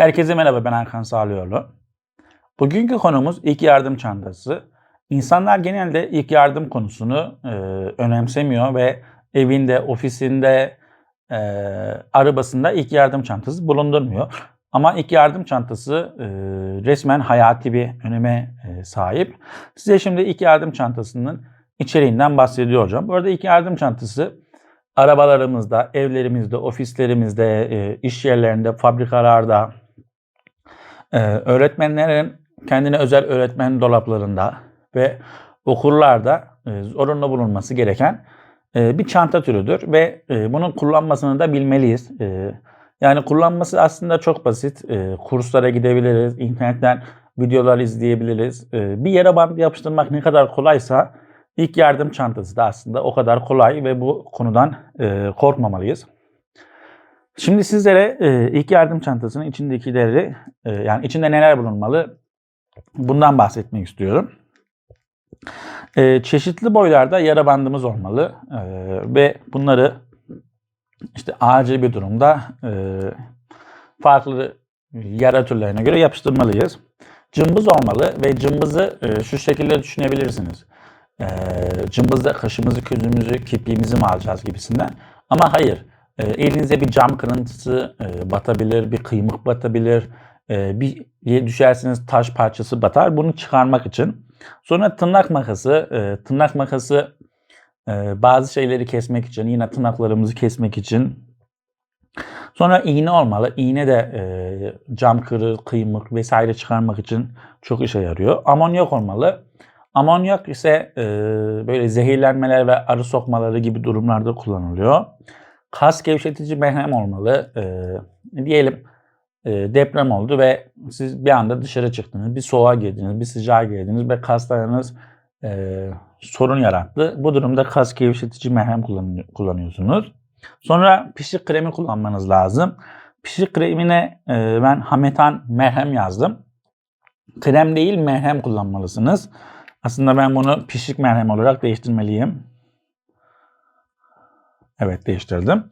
Herkese merhaba ben Erkan Sağlıoğlu. Bugünkü konumuz ilk yardım çantası. İnsanlar genelde ilk yardım konusunu e, önemsemiyor ve evinde, ofisinde, e, arabasında ilk yardım çantası bulundurmuyor. Ama ilk yardım çantası e, resmen hayati bir öneme e, sahip. Size şimdi ilk yardım çantasının içeriğinden bahsediyor olacağım. Bu arada ilk yardım çantası arabalarımızda, evlerimizde, ofislerimizde, e, iş yerlerinde, fabrikalarda, e, öğretmenlerin kendine özel öğretmen dolaplarında ve okullarda e, zorunlu bulunması gereken e, bir çanta türüdür ve e, bunun kullanmasını da bilmeliyiz. E, yani kullanması aslında çok basit. E, kurslara gidebiliriz, internetten videolar izleyebiliriz. E, bir yere bant yapıştırmak ne kadar kolaysa ilk yardım çantası da aslında o kadar kolay ve bu konudan e, korkmamalıyız. Şimdi sizlere e, ilk yardım çantasının içindekileri, e, yani içinde neler bulunmalı bundan bahsetmek istiyorum. E, çeşitli boylarda yara bandımız olmalı e, ve bunları işte acil bir durumda e, farklı yara türlerine göre yapıştırmalıyız. Cımbız olmalı ve cımbızı e, şu şekilde düşünebilirsiniz. E, cımbızda kaşımızı, gözümüzü, kirpiğimizi mi alacağız gibisinden. Ama hayır. E, elinize bir cam kırıntısı e, batabilir, bir kıymık batabilir, e, bir yere düşerseniz taş parçası batar. Bunu çıkarmak için. Sonra tırnak makası. E, tırnak makası e, bazı şeyleri kesmek için, yine tırnaklarımızı kesmek için. Sonra iğne olmalı. İğne de e, cam kırı, kıymık vesaire çıkarmak için çok işe yarıyor. Amonyak olmalı. Amonyak ise böyle zehirlenmeler ve arı sokmaları gibi durumlarda kullanılıyor. Kas gevşetici merhem olmalı. E, diyelim e, deprem oldu ve siz bir anda dışarı çıktınız. Bir soğuğa girdiniz, bir sıcağa girdiniz ve kaslarınız e, sorun yarattı. Bu durumda kas gevşetici merhem kullan- kullanıyorsunuz. Sonra pişik kremi kullanmanız lazım. Pişik kremine e, ben Hametan merhem yazdım. Krem değil merhem kullanmalısınız. Aslında ben bunu pişik merhem olarak değiştirmeliyim. Evet değiştirdim.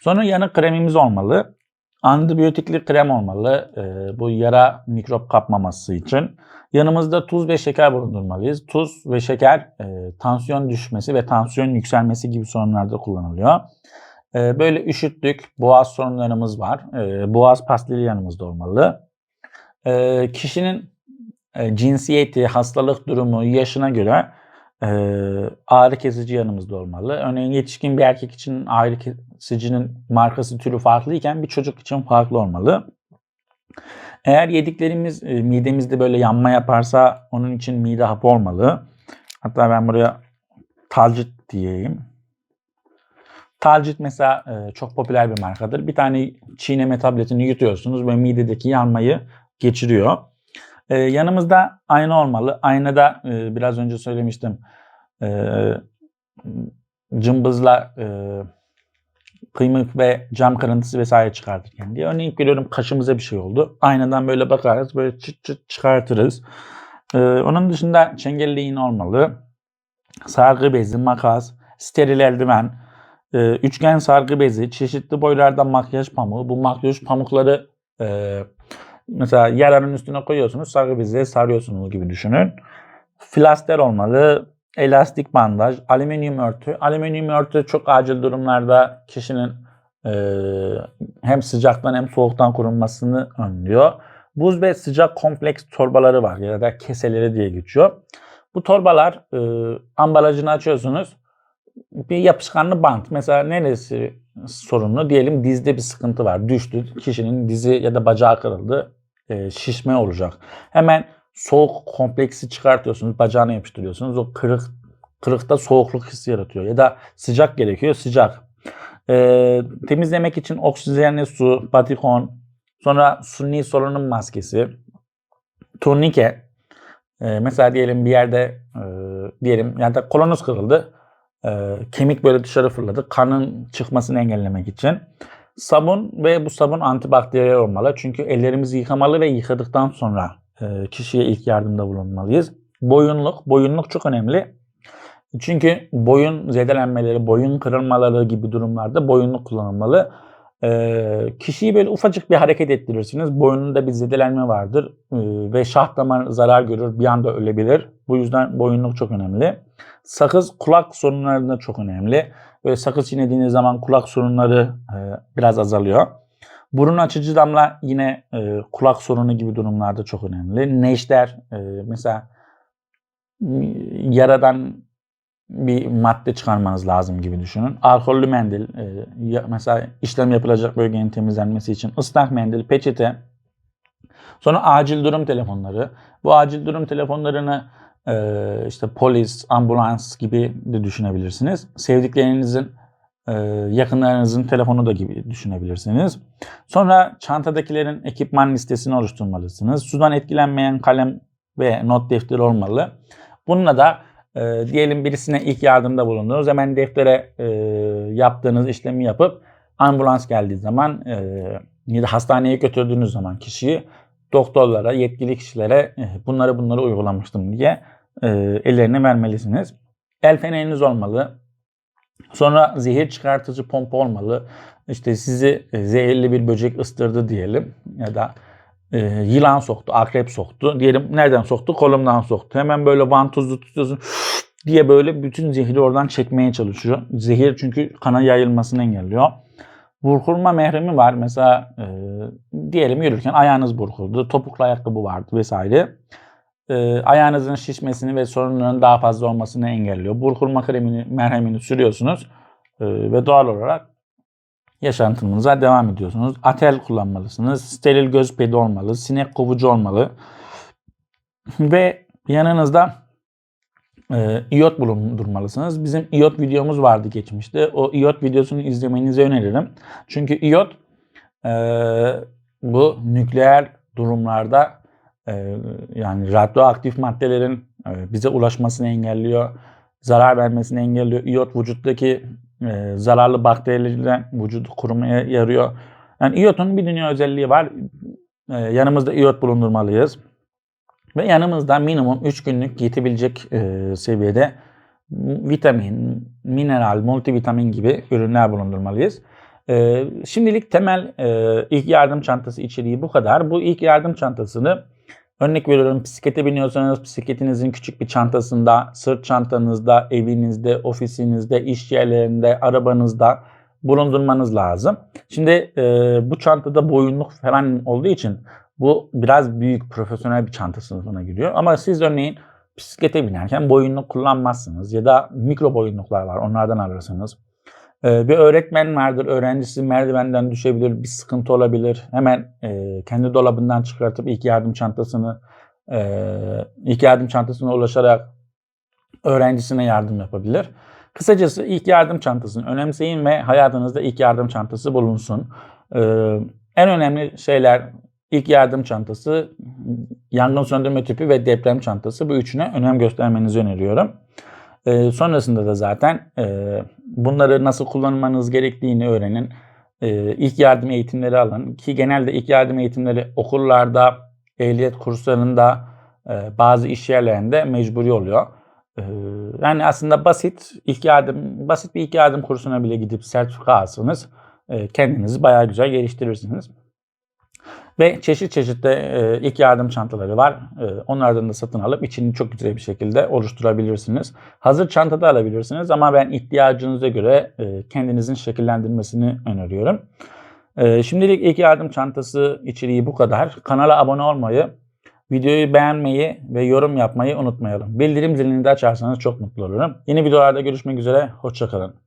Sonra yanık kremimiz olmalı. Antibiyotikli krem olmalı. Ee, bu yara mikrop kapmaması için. Yanımızda tuz ve şeker bulundurmalıyız. Tuz ve şeker e, tansiyon düşmesi ve tansiyon yükselmesi gibi sorunlarda kullanılıyor. Ee, böyle üşüttük, boğaz sorunlarımız var. Ee, boğaz pastili yanımızda olmalı. Ee, kişinin e, cinsiyeti, hastalık durumu, yaşına göre e, ağrı kesici yanımızda olmalı. Örneğin yetişkin bir erkek için ağrı kesicinin markası türü farklıyken bir çocuk için farklı olmalı. Eğer yediklerimiz e, midemizde böyle yanma yaparsa onun için mide hapı olmalı. Hatta ben buraya talcit diyeyim. Talcit mesela e, çok popüler bir markadır. Bir tane çiğneme tabletini yutuyorsunuz ve midedeki yanmayı geçiriyor. Ee, yanımızda ayna olmalı. Aynada e, biraz önce söylemiştim. E, cımbızla e, kıymık ve cam kırıntısı vesaire çıkartırken diye. Örneğin veriyorum kaşımıza bir şey oldu. Aynadan böyle bakarız böyle çıt çıt çıkartırız. E, onun dışında çengelli iğne olmalı. Sargı bezi, makas, steril eldiven, e, üçgen sargı bezi, çeşitli boylarda makyaj pamuğu. Bu makyaj pamukları e, Mesela yaranın üstüne koyuyorsunuz, sargı beziyle sarıyorsunuz gibi düşünün. Flaster olmalı, elastik bandaj, alüminyum örtü. Alüminyum örtü çok acil durumlarda kişinin e, hem sıcaktan hem soğuktan korunmasını önlüyor. Buz ve sıcak kompleks torbaları var ya da keseleri diye geçiyor. Bu torbalar e, ambalajını açıyorsunuz. Bir yapışkanlı bant. Mesela neresi sorunlu? Diyelim dizde bir sıkıntı var. Düştü. Kişinin dizi ya da bacağı kırıldı. E, şişme olacak. Hemen soğuk kompleksi çıkartıyorsunuz. Bacağına yapıştırıyorsunuz. O kırık kırıkta soğukluk hissi yaratıyor. Ya da sıcak gerekiyor. Sıcak. E, temizlemek için oksijenli su, batikon, sonra suni solunum maskesi, turnike. E, mesela diyelim bir yerde e, diyelim ya da kolonuz kırıldı. E, kemik böyle dışarı fırladı. Kanın çıkmasını engellemek için. Sabun ve bu sabun antibakteriyel olmalı. Çünkü ellerimizi yıkamalı ve yıkadıktan sonra e, kişiye ilk yardımda bulunmalıyız. Boyunluk. Boyunluk çok önemli. Çünkü boyun zedelenmeleri, boyun kırılmaları gibi durumlarda boyunluk kullanılmalı. Ee, kişiyi böyle ufacık bir hareket ettirirsiniz. Boynunda bir zedelenme vardır ee, ve şah damar zarar görür. Bir anda ölebilir. Bu yüzden boyunluk çok önemli. Sakız kulak sorunlarında çok önemli. Böyle sakız çiğnediğiniz zaman kulak sorunları e, biraz azalıyor. Burun açıcı damla yine e, kulak sorunu gibi durumlarda çok önemli. Neşter e, mesela yaradan bir madde çıkarmanız lazım gibi düşünün. Alkollü mendil, e, ya- mesela işlem yapılacak bölgenin temizlenmesi için ıslak mendil, peçete, sonra acil durum telefonları. Bu acil durum telefonlarını işte polis, ambulans gibi de düşünebilirsiniz. Sevdiklerinizin, e, yakınlarınızın telefonu da gibi düşünebilirsiniz. Sonra çantadakilerin ekipman listesini oluşturmalısınız. Sudan etkilenmeyen kalem ve not defteri olmalı. Bununla da e, diyelim birisine ilk yardımda bulundunuz. Hemen deftere e, yaptığınız işlemi yapıp ambulans geldiği zaman e, ya da hastaneye götürdüğünüz zaman kişiyi doktorlara, yetkili kişilere e, bunları bunları uygulamıştım diye e, ellerine vermelisiniz. El feneriniz olmalı. Sonra zehir çıkartıcı pompa olmalı. İşte sizi e, zehirli bir böcek ıstırdı diyelim ya da e, yılan soktu, akrep soktu. Diyelim nereden soktu? Kolumdan soktu. Hemen böyle vantuzlu tutuyorsun diye böyle bütün zehri oradan çekmeye çalışıyor. Zehir çünkü kana yayılmasını engelliyor. Burkulma mehremi var. Mesela e, diyelim yürürken ayağınız burkuldu. Topuklu ayakkabı vardı vesaire. E, ayağınızın şişmesini ve sorunların daha fazla olmasını engelliyor. Burkulma kremini, merhemini sürüyorsunuz. E, ve doğal olarak yaşantınıza devam ediyorsunuz. Atel kullanmalısınız. Steril göz pedi olmalı. Sinek kovucu olmalı. Ve yanınızda e, iot bulundurmalısınız. Bizim iot videomuz vardı geçmişte. O iot videosunu izlemenizi öneririm. Çünkü iot e, bu nükleer durumlarda yani radyoaktif maddelerin e, bize ulaşmasını engelliyor. Zarar vermesini engelliyor. İyot vücuttaki e, zararlı bakterilerden vücudu korumaya yarıyor. Yani iyotun bir dünya özelliği var. E, yanımızda iyot bulundurmalıyız. Ve yanımızda minimum 3 günlük yetebilecek seviyede vitamin, mineral, multivitamin gibi ürünler bulundurmalıyız. E, şimdilik temel e, ilk yardım çantası içeriği bu kadar. Bu ilk yardım çantasını örnek veriyorum bisiklete biniyorsanız bisikletinizin küçük bir çantasında, sırt çantanızda, evinizde, ofisinizde, iş yerlerinde, arabanızda bulundurmanız lazım. Şimdi e, bu çantada boyunluk falan olduğu için bu biraz büyük profesyonel bir çanta sınıfına giriyor. Ama siz örneğin bisiklete binerken boyunluk kullanmazsınız ya da mikro boyunluklar var onlardan alırsınız. Ee, bir öğretmen vardır, öğrencisi merdivenden düşebilir, bir sıkıntı olabilir. Hemen e, kendi dolabından çıkartıp ilk yardım çantasını e, ilk yardım çantasına ulaşarak öğrencisine yardım yapabilir. Kısacası ilk yardım çantasını önemseyin ve hayatınızda ilk yardım çantası bulunsun. Ee, en önemli şeyler ilk yardım çantası, yangın söndürme tüpü ve deprem çantası. Bu üçüne önem göstermenizi öneriyorum. Ee, sonrasında da zaten e, bunları nasıl kullanmanız gerektiğini öğrenin. Ee, ilk yardım eğitimleri alın. Ki genelde ilk yardım eğitimleri okullarda, ehliyet kurslarında, e, bazı iş yerlerinde mecburi oluyor. Ee, yani aslında basit ilk yardım, basit bir ilk yardım kursuna bile gidip sertifika alsanız e, kendinizi bayağı güzel geliştirirsiniz. Ve çeşit çeşit e, ilk yardım çantaları var. E, onlardan da satın alıp içini çok güzel bir şekilde oluşturabilirsiniz. Hazır çanta da alabilirsiniz ama ben ihtiyacınıza göre e, kendinizin şekillendirmesini öneriyorum. E, şimdilik ilk yardım çantası içeriği bu kadar. Kanala abone olmayı, videoyu beğenmeyi ve yorum yapmayı unutmayalım. Bildirim zilini de açarsanız çok mutlu olurum. Yeni videolarda görüşmek üzere, hoşçakalın.